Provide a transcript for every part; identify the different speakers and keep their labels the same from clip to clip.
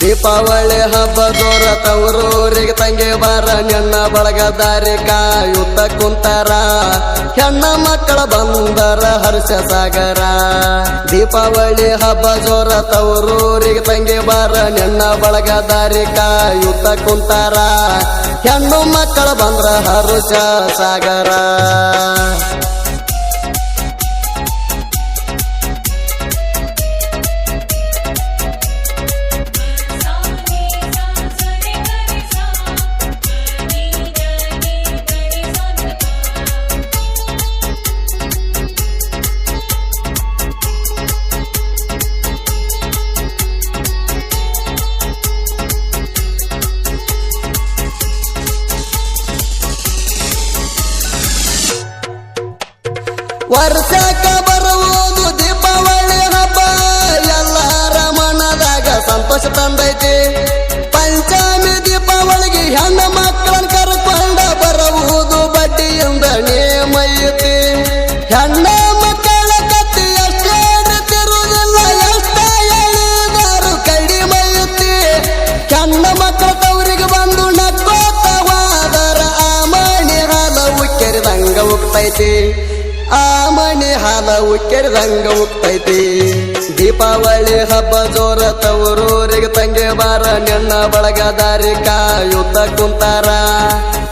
Speaker 1: ದೀಪಾವಳಿ ಹಬ್ಬ ಜೋರ ತವರೂರಿಗೆ ತಂಗಿ ಬಾರ, ನಿನ್ನ ಬಳಗದಾರಿ ಕಾಯುತ್ತ ಕುಂತಾರ. ಹೆಣ್ಣ ಮಕ್ಕಳ ಬಂದರ ಹರ್ಷ ಸಾಗರ. ದೀಪಾವಳಿ ಹಬ್ಬ ಜೋರ ತವರೂರಿಗೆ ತಂಗಿ ಬಾರ, ನಿನ್ನ ಬಳಗದಾರಿ ಕಾಯುತ್ತ ಕುಂತಾರ. ಹೆಣ್ಣು ಮಕ್ಕಳ ಬಂದ್ರ ಹರ್ಷ ಸಾಗರ. ಆ ಮನೆ ಹಲವು ಕೆರೆದಂಗ ಉಕ್ತೈತಿ. ದೀಪಾವಳಿ ಹಬ್ಬ ಜೋರ ತವರೂರಿಗೆ ತಂಗೆ ಬಾರ, ನಿನ್ನ ಬಳಗ ದಾರಿ ಕಾಯುತ್ತ ಕುಂತಾರ.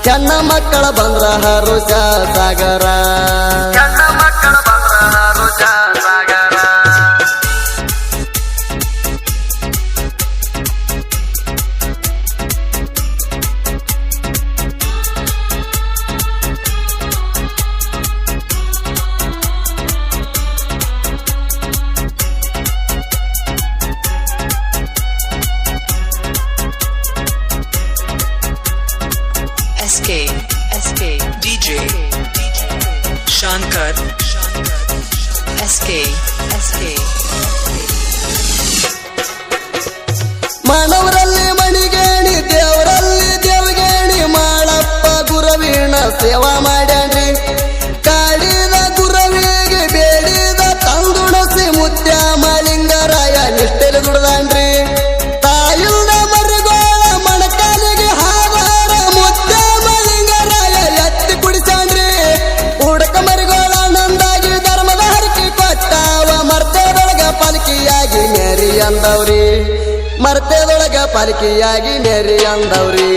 Speaker 1: ಹೆಣ್ಣ ಮಕ್ಕಳ ಬಂದ್ರ ಹರುಷ ಸಾಗರ. Hey. ಪಾಲಿಕೆಯಾಗಿ ಮೇರಿ ಅಂದವ್ರಿ.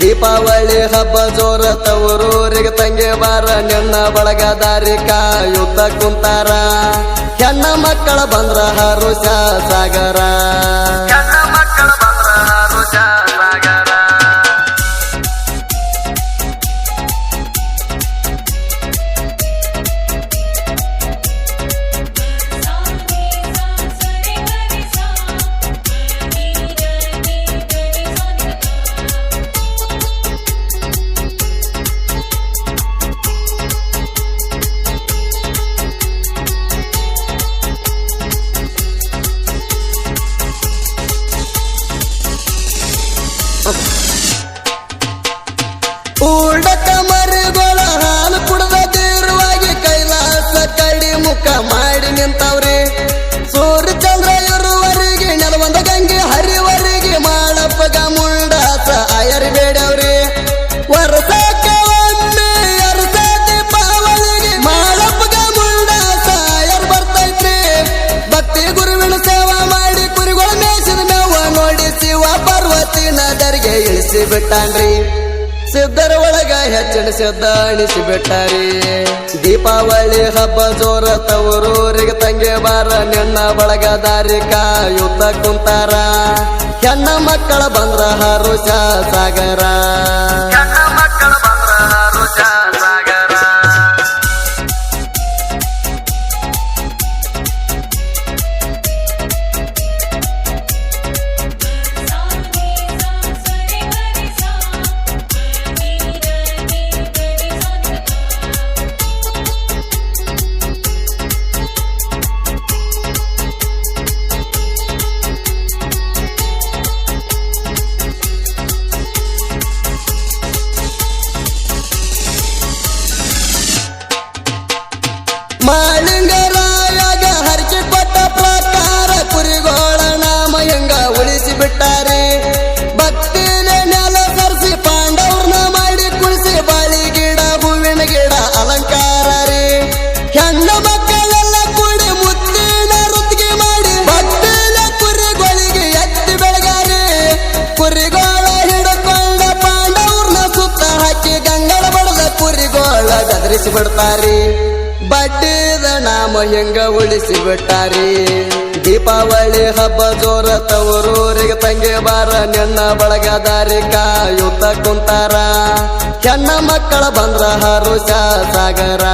Speaker 1: ದೀಪಾವಳಿ ಹಬ್ಬ ಜೋರ ತವರೂರಿಗೆ ತಂಗಿ ಬಾರ, ನಿನ್ನ ಬಳಗ ದಾರಿ ಕಾಯುತ್ತ ಕುಂತಾರ. ಹೆಣ್ಣ ಮಕ್ಕಳ ಬಂದ್ರ ಹರುಷ ಸಾಗರ. ಇಳಿಸಿ ಬಿಟ್ಟಾನ್ರಿ ಸಿದ್ಧರ ಒಳಗ ಹೆಚ್ಚಿನ ಸಿದ್ಧ ಅಣಿಸಿ ಬಿಟ್ಟಾರಿ ದೀಪಾವಳಿ ಹಬ್ಬ ಜೋರ ತವರೂರಿಗೆ ತಂಗಿ ಬಾರ, ನಿನ್ನ ಬಳಗ ದಾರಿ ಕಾಯುತ್ತ ಕುಂತಾರ. ಹೆಣ್ಣ ಮಕ್ಕಳ ಬಂದ್ರ ಹರುಷ ಸಾಗರ. ಗದರಿಸಿ ಬಿಡ್ತಾರಿ. ಬಡ್ಡಿದ ನಾಮ ಹೆಂಗ ಉಳಿಸಿ ಬಿಟ್ಟಾರಿ ದೀಪಾವಳಿ ಹಬ್ಬ ಜೋರ ತವರೂರಿಗೆ ತಂಗಿ ಬಾರ, ನಿನ್ನ ಬಳಗದಾರಿ ಕಾಯುತ್ತ ಕುಂತಾರ. ಹೆಣ್ಣ ಮಕ್ಕಳ ಬಂದ್ರ ಹರುಷ ಸಾಗರ.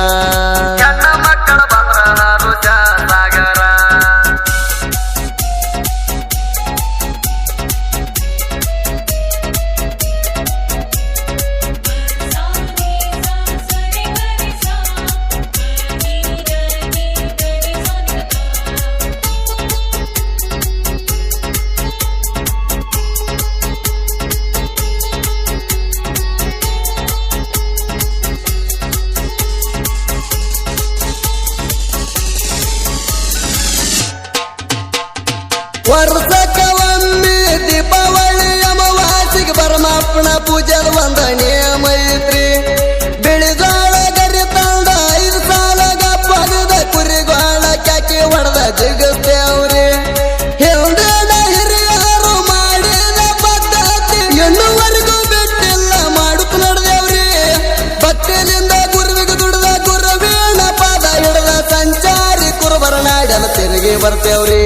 Speaker 1: ವರ್ಷಕ್ಕ ಒಮ್ಮೆ ದೀಪಾವಳಿ ಅಮಾವಾಸಿಗೆ ಪರಮಾತ್ಮನ ಪೂಜೆದ ಒಂದ ನಿಯಮ ಐತ್ರಿ ಗರಿ ತಂದ ಐದು ಸಾಲ ಗಪ್ಪಗದ ಕುರಿಗೋಳ ಕ್ಯಾಕಿ ಹೊಡೆದ ಜಿಗಸ್ತೇವ್ರಿ ಹಿಂದಿನ ಹಿರಿಯರು ಮಾಡಿದ ಪದ್ಧತಿ ಇನ್ನುವರೆಗೂ ಬಿಟ್ಟಿಲ್ಲ, ಮಾಡುತ್ತ ನಡೆದೇವ್ರಿ. ಭಕ್ತಿಯಿಂದ ಗುರುವಿಗೆ ದುಡ್ದ ಗುರುವಿನ ಪದ ಹಿಡಿದ ಸಂಚಾರಿ ಕುರುಬರ ನಾಡಲ ತಿರುಗಿ ಬರ್ತೇವ್ರಿ.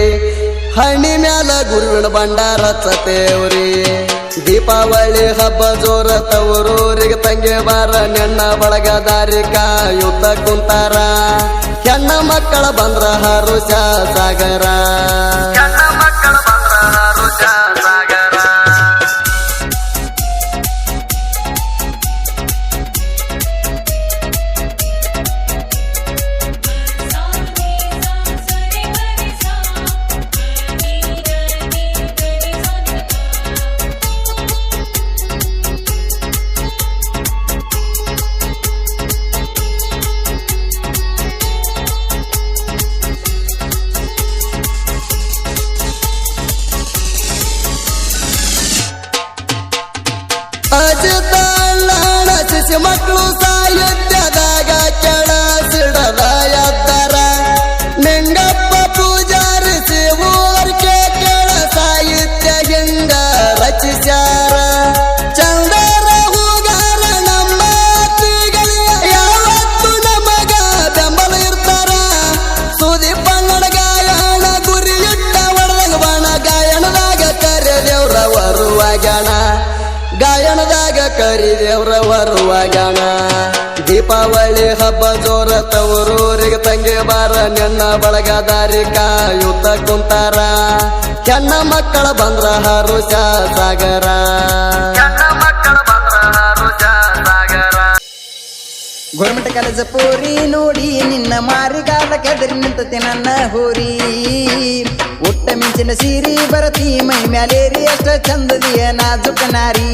Speaker 1: ಹಣ್ಣಿ ಮ್ಯಾಲ ಗುರುವಿನ ಭಂಡಾರ ಸತೇವ್ರಿ ದೀಪಾವಳಿ ಹಬ್ಬ ಜೋರ ತವರೂರಿಗೆ ತಂಗಿ ಬಾರ ನೆಣ್ಣ ದಾರಿಕಾ ಕಾಯುತ್ತ ಕುಂತಾರ. ಹೆಣ್ಣ ಮಕ್ಕಳ ಬಂದ್ರ ಹರುಷ ಸಾಗರ. ಶಿಶು ಮಕ್ಕಳು ಗಾಯಣದಾಗ ಕರಿ ದೇವ್ರ ಬರುವಾಗಣ ದೀಪಾವಳಿ ಹಬ್ಬ ಜೋರ ತವರೂರಿಗೆ ತಂಗಿ ಬಾರ, ನಿನ್ನ ಬಳಗದಾರಿ ಕಾಯುತ್ತ ಕುಂತಾರ. ಹೆಣ್ಣ ಮಕ್ಕಳ ಬಂದ್ರ ಹರುಷ ಸಾಗರ
Speaker 2: ಗೋರ್ಮೆಂಟ್ ಕಾಲೇಜ್ ಪೋರಿ ನೋಡಿ ನಿನ್ನ ಮಾರಿಗಾಲ ಕೆದರಿ ನಿಂತತಿ ನನ್ನ ಹೋರಿ ಉಟ್ಟ ಮಿಂಚಿನ ಸೀರಿ ಬರತಿ ಮೈ ಮ್ಯಾಲೇರಿ ಅಷ್ಟ ಚಂದದಿಯ ನಾಜುಕ ನಾರಿ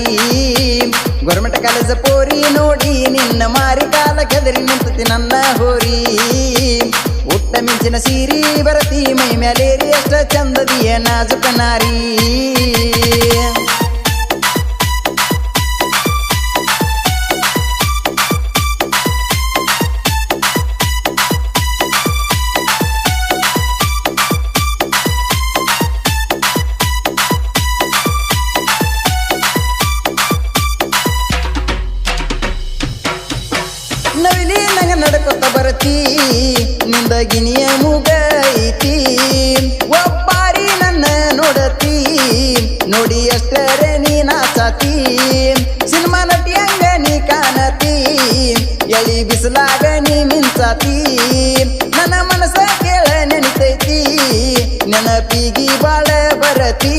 Speaker 2: ಗೋರ್ಮೆಂಟ್ ಕಾಲೇಜ್ ಪೋರಿ ನೋಡಿ ನಿನ್ನ ಮಾರಿಗಾಲ ಕೆದರಿ ನಿಂತತಿ ನನ್ನ ಹೋರಿ ಉಟ್ಟ ಮಿಂಚಿನ ಸೀರಿ ಬರತಿ ಮೈ ಮ್ಯಾಲೇರಿ ಅಷ್ಟ ಚಂದದಿಯ ನಾಜುಕ ನಾರಿ ನಿಂದ ಮುಗೈತಿ ಒಬ್ಬಾರಿ ನನ್ನ ನೋಡತಿ ನೋಡಿ ಅಷ್ಟರೆ ನೀನ ನಾಚತಿ ಸಿನಿಮಾ ನಟಿ ಹಂಗ ನೀ ಕಾಣತಿ ಎಳಿ ಬಿಸಿಲಾಗ ನೀ ಮಿಂಚತಿ ನನ್ನ ಮನಸ್ಸ ಕೇಳ ನೆನಿತೈತಿ. ನೆನಪಿಗಿ ಬಾಳ ಬರತಿ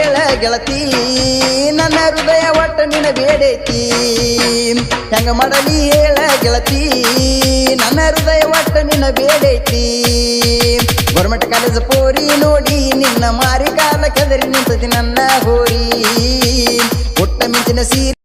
Speaker 2: ಹೇಳ ಗೆಳತಿ, ನನ್ನ ಹೃದಯ ಒಟ್ಟ ನಿನ ಬೇಡೈತಿ ಹೆಂಗ ಮಾಡಲಿ ಹೇಳ ಗೆಳತಿ, ನನ್ನ ಹೃದಯ ಒಟ್ಟ ನಿನ ಬೇಡೈತಿ ಗೌರ್ಮೆಂಟ್ ಕಾಲೇಜ್ ಪೋರಿ ನೋಡಿ, ನಿನ್ನ ಮಾರಿ ಕಾಲ ಕೆದರಿ ನಿಂತತಿ ನನ್ನ ಹೋರಿ. ಒಟ್ಟ ಮಿಂಚಿನ ಸೀರೆ